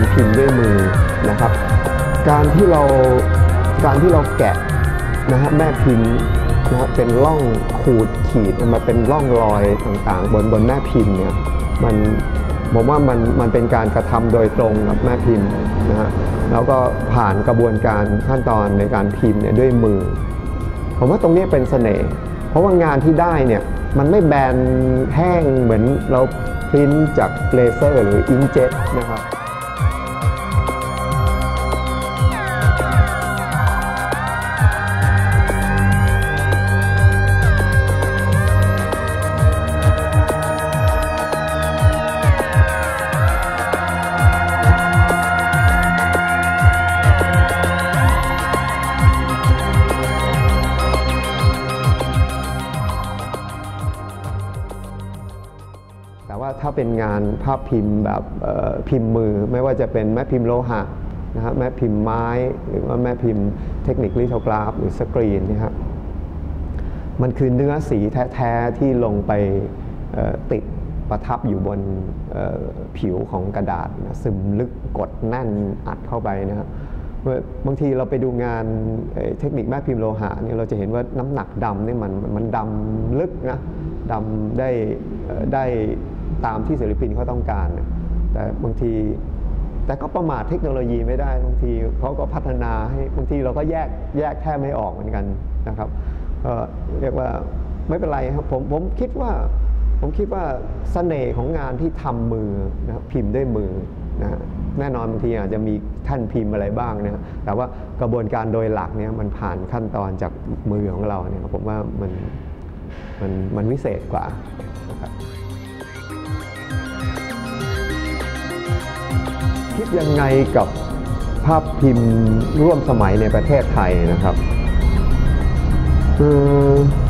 การพิมพ์ด้วยมือนะครับ การที่เราการที่เราแกะนะฮะแม่พิมพ์นะฮะเป็นร่องขูดขีดมาเป็นร่องรอยต่างๆ บนบนแม่พิมพ์เนี่ยมันผมว่ามันมันเป็นการกระทำโดยตรงกับแม่พิมพ์นะฮะแล้วก็ผ่านกระบวนการขั้นตอนในการพิมพ์เนี่ยด้วยมือ ผมว่าตรงนี้เป็นเสน่ห์เพราะว่างานที่ได้เนี่ยมันไม่แบนแห้งเหมือนเราพริ้นจากเลเซอร์หรืออิงเจ็ตนะครับ เป็นงานภาพพิมพ์แบบพิมพ์มือ ไม่ว่าจะเป็นแม่พิมพ์โลหะนะฮะแม่พิมพ์ไม้ หรือว่าแม่พิมพ์เทคนิคลิโทกราฟ หรือสกรีนเนยฮะมันคือเนื้อสีแท้ ๆ ที่ลงไปติดประทับอยู่บนผิวของกระดาษนะซึมลึกกดแน่นอัดเข้าไปนะครับบางทีเราไปดูงานเทคนิคแม่พิมพ์โลหะเนี่ยเราจะเห็นว่าน้ำหนักดำนี่มันมันดำลึกนะดำได้ได้ ตามที่ศิลปินเขาต้องการนะแต่บางทีแต่ก็ประมาทเทคโนโลยีไม่ได้บางทีเขาก็พัฒนาให้บางทีเราก็แยกแยกแทบไม่ออกเหมือนกันนะครับก็เรียกว่าไม่เป็นไรครับผมผมคิดว่าผมคิดว่าเสน่ห์ของงานที่ทำมือนะครับพิมพ์ด้วยมือนะแน่นอนบางทีอาจจะมีท่านพิมพ์อะไรบ้างนะแต่ว่ากระบวนการโดยหลักเนี่ยมันผ่านขั้นตอนจากมือของเราเนี่ยผมว่ามันมันมันวิเศษกว่านะครับ คิดยังไงกับภาพพิมพ์ร่วมสมัยในประเทศไทยนะครับ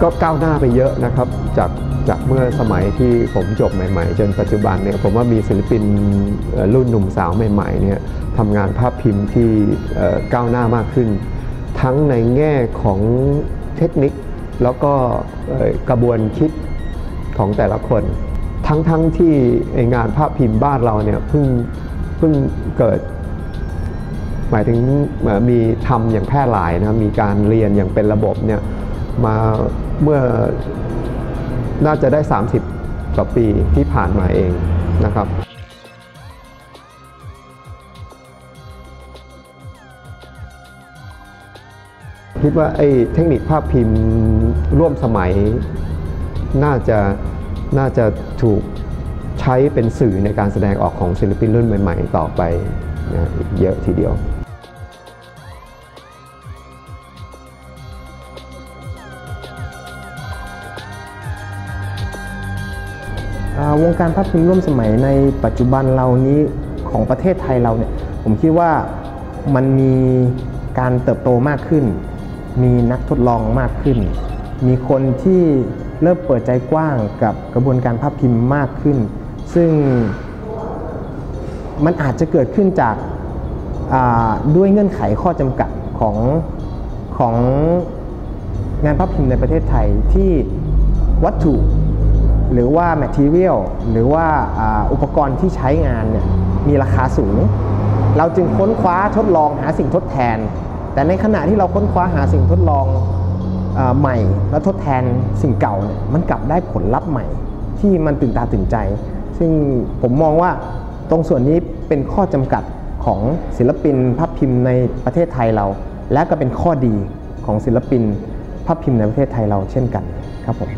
ก็ก้าวหน้าไปเยอะนะครับจากจากเมื่อสมัยที่ผมจบใหม่ ๆ จนปัจจุบันเนี่ยผมว่ามีศิลปินรุ่นหนุ่มสาวใหม่ ๆเนี่ยทำงานภาพพิมพ์ที่ก้าวหน้ามากขึ้น ทั้งในแง่ของเทคนิคแล้วก็กระบวนคิดของแต่ละคน ทั้งๆทที่งานภาพพิมพ์บ้านเราเนี่ยเพิ่ง เพิ่งเกิด หมายถึงมีทำอย่างแพร่หลายนะครับมีการเรียนอย่างเป็นระบบเนี่ยมาเมื่อน่าจะได้ 30 กว่าปีที่ผ่านมาเองนะครับคิดว่าไอ้เทคนิคภาพพิมพ์ร่วมสมัยน่าจะน่าจะถูก ใช้เป็นสื่อในการแสดงออกของศิลปินรุ่นใหม่ ๆ ต่อไปนะอีกเยอะทีเดียววงการภาพพิมพ์ร่วมสมัยในปัจจุบันเรานี้ของประเทศไทยเราเนี่ยผมคิดว่ามันมีการเติบโตมากขึ้น มีนักทดลองมากขึ้น มีคนที่เริ่มเปิดใจกว้างกับกระบวนการภาพพิมพ์มากขึ้น ซึ่งมันอาจจะเกิดขึ้นจากาด้วยเงื่อนไขข้อจำกัดของของงานภาพพิมพ์ในประเทศไทยที่วัตถุหรือว่า material หรือว่าอาอุปกรณ์ที่ใช้งานเนี่ยมีราคาสูง เราจึงค้นคว้าทดลองหาสิ่งทดแทน แต่ในขณะที่เราค้นคว้าหาสิ่งทดลองอใหม่ และทดแทนสิ่งเก่าเนี่ยมันกลับได้ผลลัพธ์ใหม่ ที่มันตื่นตาตื่นใจ ซึ่งผมมองว่าตรงส่วนนี้เป็นข้อจำกัดของศิลปินภาพพิมพ์ในประเทศไทยเรา และก็เป็นข้อดีของศิลปินภาพพิมพ์ในประเทศไทยเราเช่นกันครับผม